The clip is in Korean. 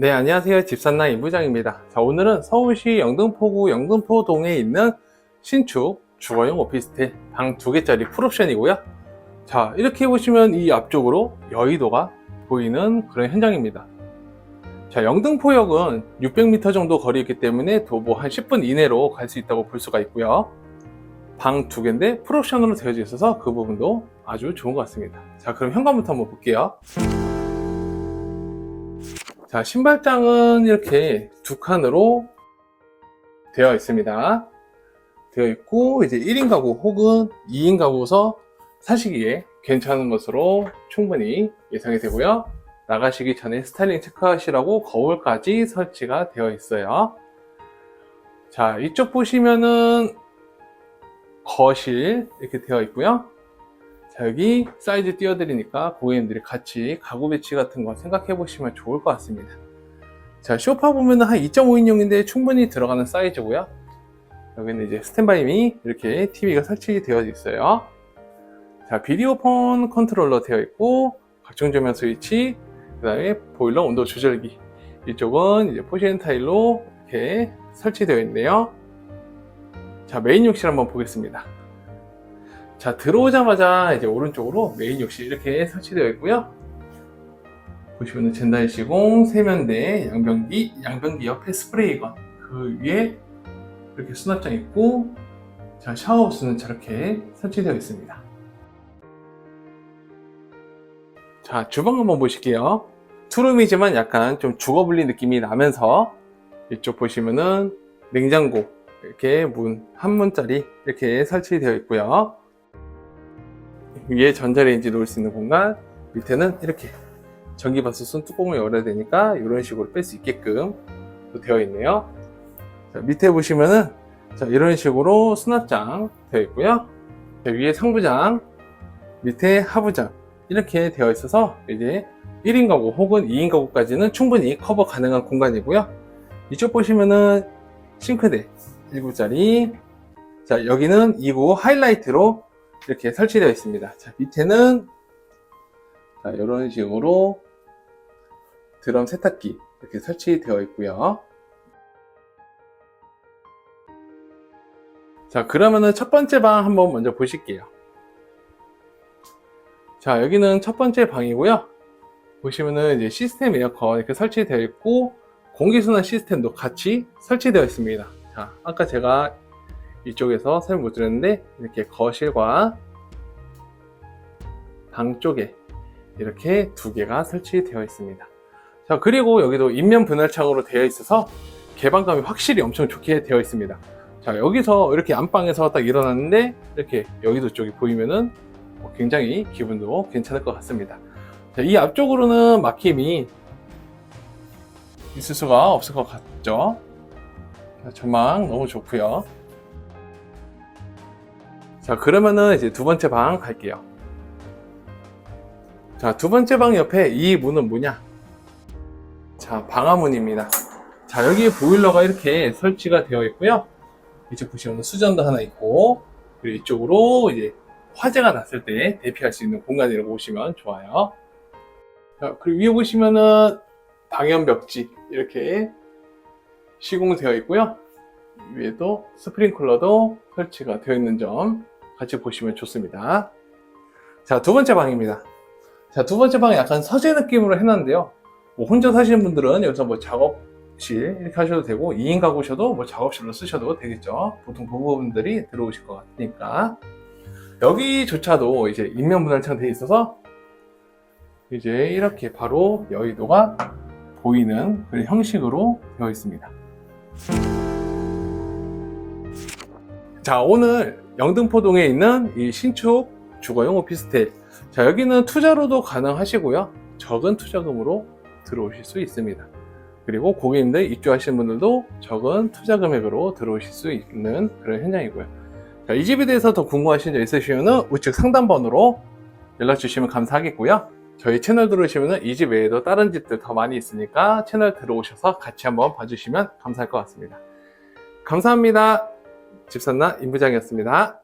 네, 안녕하세요. 집산나 이부장입니다. 자, 오늘은 서울시 영등포구 영등포동에 있는 신축 주거용 오피스텔 방 두 개짜리 풀옵션이고요. 자, 이렇게 보시면 이 앞쪽으로 여의도가 보이는 그런 현장입니다. 자, 영등포역은 600m 정도 거리 있기 때문에 도보 한 10분 이내로 갈 수 있다고 볼 수가 있고요. 방 두 개인데 풀옵션으로 되어져 있어서 그 부분도 아주 좋은 것 같습니다. 자, 그럼 현관부터 한번 볼게요. 자, 신발장은 이렇게 두 칸으로 되어 있습니다. 되어 있고, 이제 1인 가구 혹은 2인 가구서 사시기에 괜찮은 것으로 충분히 예상이 되고요. 나가시기 전에 스타일링 체크하시라고 거울까지 설치가 되어 있어요. 자, 이쪽 보시면은 거실 이렇게 되어 있고요. 자, 여기 사이즈 띄워드리니까 고객님들이 같이 가구 배치 같은 거 생각해 보시면 좋을 것 같습니다. 자, 쇼파 보면은 한 2.5인용인데 충분히 들어가는 사이즈고요. 여기는 이제 스탠바이미 이렇게 TV가 설치되어 있어요. 자, 비디오 폰 컨트롤러 되어 있고, 각종 조명 스위치, 그 다음에 보일러 온도 조절기. 이쪽은 이제 포시엔 타일로 이렇게 설치되어 있네요. 자, 메인 욕실 한번 보겠습니다. 자, 들어오자마자 이제 오른쪽으로 메인 욕실 이렇게 설치되어 있고요. 보시면은 젠다이 시공, 세면대, 양변기, 양변기 옆에 스프레이건, 그 위에 이렇게 수납장 있고, 자, 샤워부스는 저렇게 설치되어 있습니다. 자, 주방 한번 보실게요. 투룸이지만 약간 좀 죽어불린 느낌이 나면서 이쪽 보시면은 냉장고, 이렇게 문, 한 문짜리 이렇게 설치되어 있고요. 위에 전자레인지 놓을 수 있는 공간, 밑에는 이렇게 전기밥솥은 뚜껑을 열어야 되니까 이런 식으로 뺄 수 있게끔 또 되어 있네요. 자, 밑에 보시면은 자, 이런 식으로 수납장 되어 있고요. 자, 위에 상부장, 밑에 하부장 이렇게 되어 있어서 이제 1인 가구 혹은 2인 가구까지는 충분히 커버 가능한 공간이고요. 이쪽 보시면은 싱크대 1구짜리 자 여기는 2구 하이라이트로 이렇게 설치되어 있습니다. 자 밑에는 자, 이런 식으로 드럼 세탁기 이렇게 설치되어 있고요. 자 그러면은 첫 번째 방 한번 먼저 보실게요. 자 여기는 첫 번째 방이고요. 보시면은 이제 시스템 에어컨 이렇게 설치되어 있고 공기순환 시스템도 같이 설치되어 있습니다. 자 아까 제가 이쪽에서 설명 못 드렸는데 이렇게 거실과 방 쪽에 이렇게 두 개가 설치되어 있습니다. 자 그리고 여기도 인면 분할창으로 되어 있어서 개방감이 확실히 엄청 좋게 되어 있습니다. 자 여기서 이렇게 안방에서 딱 일어났는데 이렇게 여기도 쪽이 보이면은 뭐 굉장히 기분도 괜찮을 것 같습니다. 자, 이 앞쪽으로는 막힘이 있을 수가 없을 것 같죠. 자, 전망 너무 좋고요. 자 그러면은 이제 두 번째 방 갈게요. 자두 번째 방 옆에 이 문은 뭐냐? 자 방화문입니다. 자 여기 보일러가 이렇게 설치가 되어 있고요. 이쪽 보시면 수전도 하나 있고 그리고 이쪽으로 이제 화재가 났을 때 대피할 수 있는 공간이라고 보시면 좋아요. 자, 그리고 위에 보시면은 방연 벽지 이렇게 시공되어 있고요. 위에도 스프링클러도 설치가 되어 있는 점 같이 보시면 좋습니다. 자, 두 번째 방입니다. 자, 두 번째 방은 약간 서재 느낌으로 해놨는데요. 뭐 혼자 사시는 분들은 여기서 뭐 작업실 이렇게 하셔도 되고 2인 가구셔도 뭐 작업실로 쓰셔도 되겠죠. 보통 부부분들이 들어오실 것 같으니까. 여기조차도 이제 인면 분할창 되어 있어서 이제 이렇게 바로 여의도가 보이는 그런 형식으로 되어 있습니다. 자, 오늘 영등포동에 있는 이 신축 주거용 오피스텔. 자, 여기는 투자로도 가능하시고요. 적은 투자금으로 들어오실 수 있습니다. 그리고 고객님들 입주하시는 분들도 적은 투자 금액으로 들어오실 수 있는 그런 현장이고요. 자, 이 집에 대해서 더 궁금하신 점 있으시면 우측 상단번호로 연락 주시면 감사하겠고요. 저희 채널 들어오시면 이 집 외에도 다른 집들 더 많이 있으니까 채널 들어오셔서 같이 한번 봐주시면 감사할 것 같습니다. 감사합니다. 집산나 임부장이었습니다.